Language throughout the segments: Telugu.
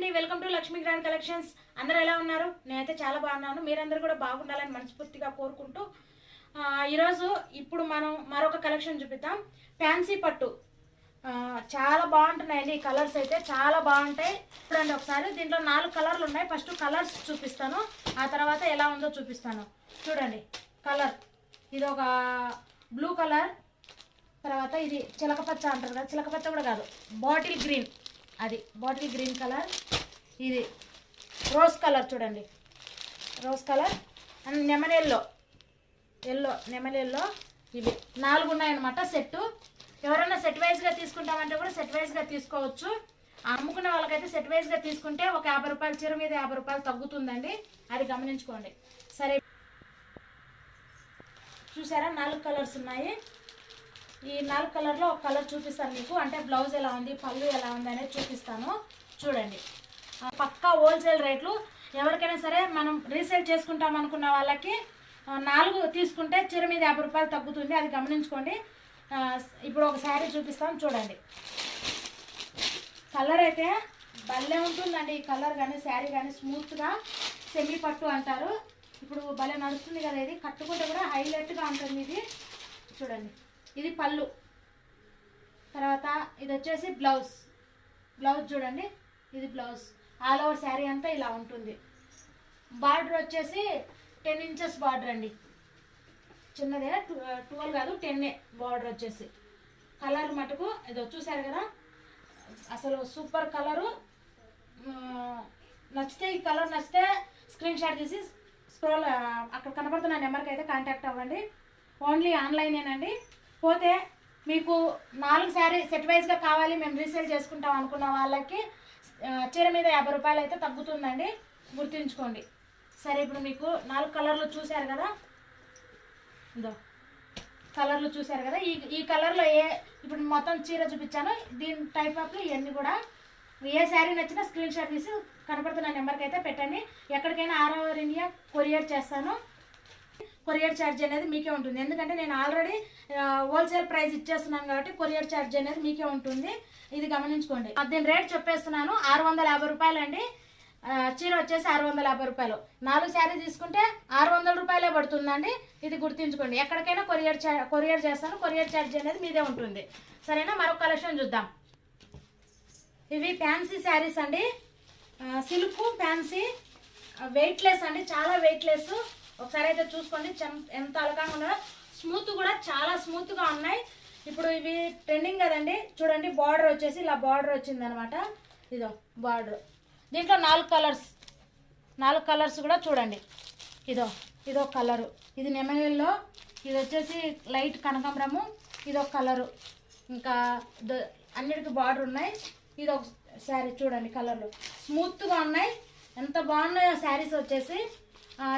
అండి welcome to Lakshmi grand collections. అందరూ ఎలా ఉన్నారు? నేనైతే చాలా బాగున్నాను. మీరందరూ కూడా బాగుండాలని మనస్ఫూర్తిగా కోరుకుంటూ ఈరోజు ఇప్పుడు మనం మరొక కలెక్షన్ చూపిద్దాం. ఫ్యాన్సీ పట్టు. చాలా బాగుంటున్నాయండి ఈ కలర్స్ అయితే చాలా బాగుంటాయి. చూడండి ఒకసారి దీంట్లో నాలుగు కలర్లు ఉన్నాయి. ఫస్ట్ కలర్స్ చూపిస్తాను. ఆ తర్వాత ఎలా ఉందో చూపిస్తాను. చూడండి కలర్. ఇది ఒక బ్లూ కలర్. తర్వాత ఇది చిలకపచ్చ అంటారు కదా చిలకపచ్చ కూడా కాదు బాటిల్ గ్రీన్. అది బాటిల్ గ్రీన్ కలర్. ఇది రోజ్ కలర్ చూడండి. Rose colour. And lemon yellow. Lemon yellow ఇవి నాలుగు ఉన్నాయన్నమాట సెట్టు. ఎవరైనా సెట్ వైజ్గా తీసుకుంటామంటే కూడా సెట్ వైజ్గా తీసుకోవచ్చు. అమ్ముకున్న వాళ్ళకైతే సెట్ వైజ్గా తీసుకుంటే ఒక యాభై రూపాయల చీర మీద యాభై రూపాయలు తగ్గుతుందండి. అది గమనించుకోండి. సరే. చూసారా? నాలుగు కలర్స్ ఉన్నాయి. ఈ నాలుగు కలర్లో ఒక కలర్ చూపిస్తాను మీకు. అంటే బ్లౌజ్ ఎలా ఉంది పళ్ళు ఎలా ఉంది అనేది చూపిస్తాను. చూడండి. పక్కా హోల్సేల్ రేట్లు ఎవరికైనా సరే మనం రీసేల్ చేసుకుంటాం అనుకున్న వాళ్ళకి నాలుగు తీసుకుంటే చీర మీద యాభై రూపాయలు తగ్గుతుంది. అది గమనించుకోండి. ఇప్పుడు ఒక శారీ చూపిస్తాను చూడండి. కలర్ అయితే భలే ఉంటుందండి ఈ కలర్ కానీ శారీ కానీ స్మూత్గా సెమీ పట్టు అంటారు. ఇప్పుడు భలే నడుస్తుంది కదా ఇది. కట్టుకుంటే కూడా హైలైట్గా ఉంటుంది ఇది. చూడండి. ఇది పళ్ళు. తర్వాత ఇది వచ్చేసి బ్లౌజ్. బ్లౌజ్ చూడండి. ఇది బ్లౌజ్. ఆల్ ఓవర్ శారీ అంతా ఇలా ఉంటుంది. బార్డర్ వచ్చేసి టెన్ ఇంచెస్ బార్డర్ అండి. చిన్నదే ట్వెల్వ్ కాదు టెన్నే బార్డర్ వచ్చేసి. కలర్ మటుకు ఇది చూసారు కదా? అసలు సూపర్ కలరు. నచ్చితే ఈ కలర్ నచ్చితే స్క్రీన్ షాట్ తీసి స్క్రోల్ అక్కడ కనబడుతున్న నెంబర్కి అయితే కాంటాక్ట్ అవ్వండి. ఓన్లీ ఆన్లైనేనండి. పోతే మీకు నాలుగు శారీ సెట్ వైజ్గా కావాలి మేము రీసేల్ చేసుకుంటాం అనుకున్న వాళ్ళకి చీర మీద యాభై రూపాయలు అయితే తగ్గుతుందండి. గుర్తుంచుకోండి. సరే ఇప్పుడు మీకు నాలుగు కలర్లు చూశారు కదా? ఇదో కలర్లు చూశారు కదా? ఈ ఈ కలర్లో ఏ ఇప్పుడు మొత్తం చీర చూపించాను. దీని టైప్ ఆఫ్ ఇవన్నీ కూడా. ఏ శారీ నచ్చినా స్క్రీన్ షాట్ తీసి కనపడుతున్న నెంబర్కి అయితే పెట్టండి. ఎక్కడికైనా ఆల్ ఓవర్ ఇండియా కొరియర్ చేస్తాను. కొరియర్ ఛార్జ్ అనేది మీకే ఉంటుంది. ఎందుకంటే నేను ఆల్రెడీ హోల్సేల్ ప్రైస్ ఇచ్చేస్తున్నాను కాబట్టి కొరియర్ ఛార్జ్ అనేది మీకే ఉంటుంది. ఇది గమనించుకోండి. దీని రేట్ చెప్పేస్తున్నాను. ఆరు వందల యాభై రూపాయలు అండి చీర వచ్చేసి ఆరు వందల యాభై రూపాయలు. నాలుగు శారీ తీసుకుంటే ఆరు వందల రూపాయలే పడుతుందండి. ఇది గుర్తుంచుకోండి. ఎక్కడికైనా కొరియర్ కొరియర్ చేస్తాను. కొరియర్ ఛార్జ్ అనేది మీదే ఉంటుంది. సరేనా? మరొక కలెక్షన్ చూద్దాం. ఇవి ఫ్యాన్సీ శారీస్ అండి. సిల్క్ ఫ్యాన్సీ వెయిట్లెస్ అండి. చాలా వెయిట్లెస్ ఒకసారి అయితే చూసుకోండి. ఎంత అలకంగా ఉన్నారో. స్మూత్ కూడా చాలా స్మూత్గా ఉన్నాయి. ఇప్పుడు ఇవి ట్రెండింగ్ కదండి. చూడండి బార్డర్ వచ్చేసి ఇలా బార్డర్ వచ్చింది అనమాట ఇదో బార్డర్ దీంట్లో నాలుగు కలర్స్ నాలుగు కలర్స్ కూడా చూడండి. ఇదో ఇదో కలరు ఇది నెమలిలో ఇది వచ్చేసి లైట్ కనకాంబరము. ఇదో కలరు ఇంకా అన్నిటికీ బార్డర్ ఉన్నాయి. ఇది ఒక శారీ చూడండి కలర్లు స్మూత్గా ఉన్నాయి. ఎంత బాగున్నాయో శారీస్ వచ్చేసి.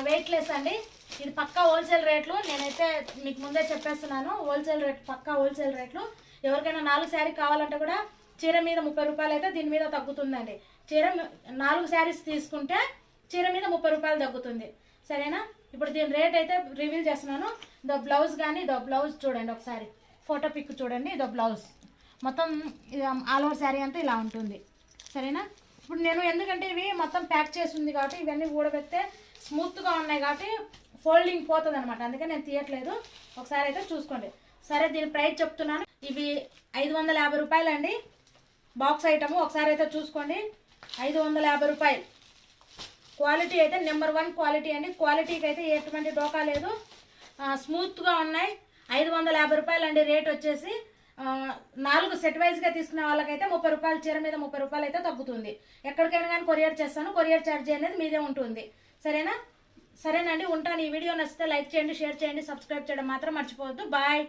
వెయిట్లెస్ అండి. ఇది పక్కా హోల్సేల్ రేట్లు నేనైతే మీకు ముందే చెప్పేస్తున్నాను హోల్సేల్ రేట్ పక్కా హోల్సేల్ రేట్లు ఎవరికైనా నాలుగు శారీ కావాలంటే కూడా చీర మీద ముప్పై రూపాయలు అయితే దీని మీద తగ్గుతుందండి. చీర నాలుగు శారీస్ తీసుకుంటే చీర మీద ముప్పై రూపాయలు తగ్గుతుంది. సరేనా? ఇప్పుడు దీని రేట్ అయితే రివీల్ చేస్తున్నాను. ద బ్లౌజ్ కానీ ద బ్లౌజ్ చూడండి ఒకసారి. ఫోటో పిక్ చూడండి ఇదో బ్లౌజ్ మొత్తం ఇది ఆల్ ఓవర్ శారీ అంతా ఇలా ఉంటుంది. సరేనా? ఇప్పుడు నేను ఎందుకంటే ఇవి మొత్తం ప్యాక్ చేసి ఉంది కాబట్టి ఇవన్నీ ఊడబెడితే స్మూత్గా ఉన్నాయి కాబట్టి ఫోల్డింగ్ పోతుంది అనమాట అందుకే నేను తీయట్లేదు. ఒకసారి అయితే చూసుకోండి. సరే దీని ప్రైస్ చెప్తున్నాను. ఇవి ఐదు వందల యాభై రూపాయలు అండి బాక్స్ ఐటము ఒకసారి అయితే చూసుకోండి. ఐదు వందల యాభై రూపాయలు. క్వాలిటీ అయితే నెంబర్ వన్ క్వాలిటీ అండి. క్వాలిటీకి అయితే ఎటువంటి డోకా లేదు. స్మూత్గా ఉన్నాయి. ఐదు వందల యాభై రూపాయలు అండి రేట్ వచ్చేసి. నాలుగు సెట్ వైజ్గా తీసుకునే వాళ్ళకైతే ముప్పై రూపాయలు చీర మీద ముప్పై రూపాయలు అయితే తగ్గుతుంది. ఎక్కడికైనా కానీ కొరియర్ చేస్తాను కొరియర్ ఛార్జీ అనేది మీదే ఉంటుంది. సరేనా? సరేనండి ఉంటాను. ఈ వీడియో నచ్చితే లైక్ చేయండి షేర్ చేయండి సబ్స్క్రైబ్ చేయడం మాత్రం మర్చిపోవద్దు. బాయ్!